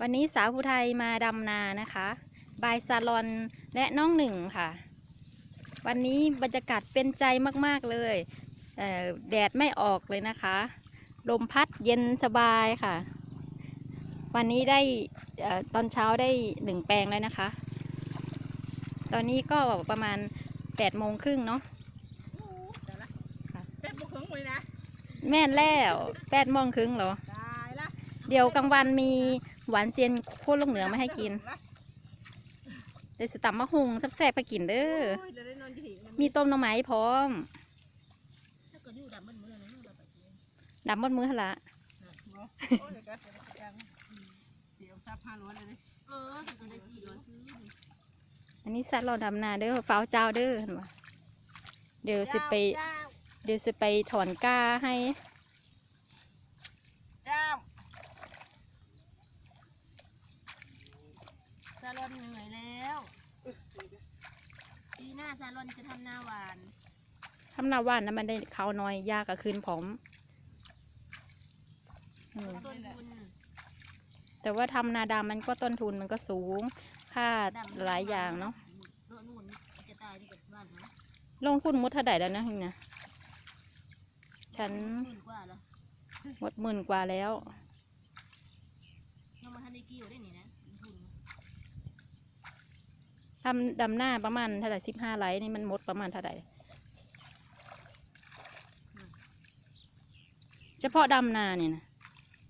วันนี้สาวผู้ไทยมาดำนานะคะ บายซาลอนและน้องหนึ่งค่ะ วันนี้บรรยากาศเป็นใจมากๆเลยเอ่อแดดไม่ออกเลยนะคะ ลมพัดเย็นสบายค่ะ วันนี้ได้เอ่อตอนเช้าได้หนึ่งแปลงแล้วนะคะ ตอนนี้ก็ประมาณ8ปดโมงครึ่งเนาะแต่ละค่ะเป็ดบุกถึงเลยนะ แม่นแล้วแปดโมงครึ่งเหรอตายละเดี๋ยวกลางวันมี หวานเจียนโคตรลงเหนือมาให้กินเดี๋ยวสตัมมะฮุงแซ่บๆไปกินเด้อ มีต้มหน่อไม้พร้อมถ้าเกิดอยู่ดำมันมือะเรไปกินดำมดมือหั่นละโอ้ยเดี๋ยวก็เสียจังลยดิเออจะอันนี้สัตว์เราดำนาเด้อฟ้าวเจ้าเด้อเห็นปะเดี๋ยวสิไปเจ้าเดี๋ยวสิไปถอนก้าให้ เจ้าซาลอนเหนื่อยแล้วปีหน้าซาลอนจะทำนาหวานทำนาหวานนะมันได้ข้าวน้อยยากกับคืนผอมอืมต้นทุนแต่ว่าทำนาดำมันก็ต้นทุนมันก็สูง ค่าหลายอย่างเนาะโน่นนู่นจะตายที่กับบ้านนะลงทุนหมดเท่าไหร่แล้วนะนี่นะฉันหมื่นกว่าแล้วหมดหมื่นกว่าแล้วยังมาทันได้กี่อยู่ได้หนี่นะ ทำดำหน้าประมาณเท่าไหร่สิบห้าไร่นี่มันหมดประมาณเท่าไหร่เฉพาะดำนาเนี่ยนะ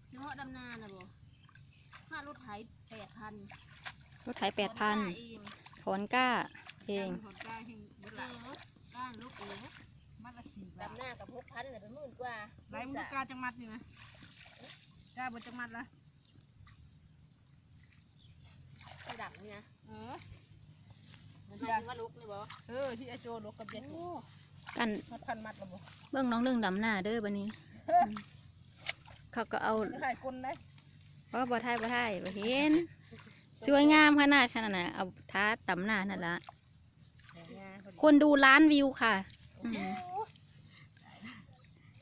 เฉพาะดำนาน่ะบ่ค่ารถไถแปดพันรถไถแปดพันเองถอนก้าเองถอนกล้าเองเออก้านลูกเองมัดละสี่บาทดำนากับหกพันเลยเป็นหมื่นกว่าไรมึงกาจังมัดนี่นะกาบนจังมัดละไม่ดับนี่นะเออมันใช่ ว่าลูกเลยบ่เออที่ไอโจลกกับเบ็ดกันมัดพันมัดละบ่เบื้องน้องเรื่องดำหน้าเด้อบันนี้อืมเขาก็เอาจะถ่ายคนได้เพราะบ่ไทยบ่ไทยบ่เห็น สวยงามขนาดขนาดน่ะเอาท้าดำหน้านั่นละคนดูล้านวิวค่ะอืม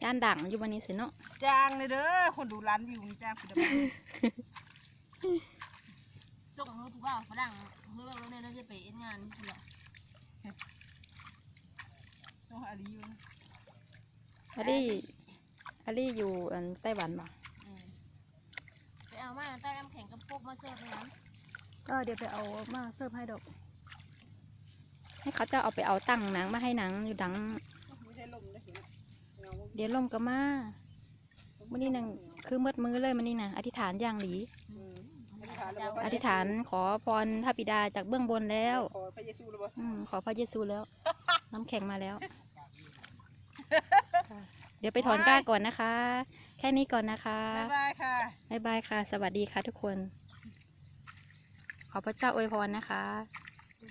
ย่านดังอยู่วันนี้สิเนาะจางเลยเด้อคนดูร้านวิวนี่จ้างคุณดำส่งมือผู้บ่าวฝรั่งเมื่อเราเนี่ยเราจะไปเอ็นงานที่ละโซ ฮารีอยู่นะอาลี่อาลี่อยู่อันไต้หวันบ่ไปเอามาใต้น้ำแข็งกับพวกมาเสิร์ฟน้ก็เดี๋ยวไปเอามาเสิร์ฟให้ดอก ให้เขาจะเอาไปเอาตั้งหนังมาให้หนังอยู่ดัง ไม่ใช่ลมเลยเห็นเงาเดี๋ยวลมก็มาวันนี้นังคือมืดมือเลยมันนี่นะอธิษฐานอย่างหลีอืมำอธิษฐานขอพรพระบิดาจากเบื้องบนแล้ว ขอพระเยซูเลยบ่อมขอพระเยซูแล้ว น้ำแข็งมาแล้วค่ะเดี๋ยวไปถอนก้าก่อนนะคะ แค่นี้ก่อนนะคะบ๊ายบายค่ะบ๊ายบายค่ะ สวัสดีค่ะทุกคน ขอพระเจ้าอวยพรนะคะ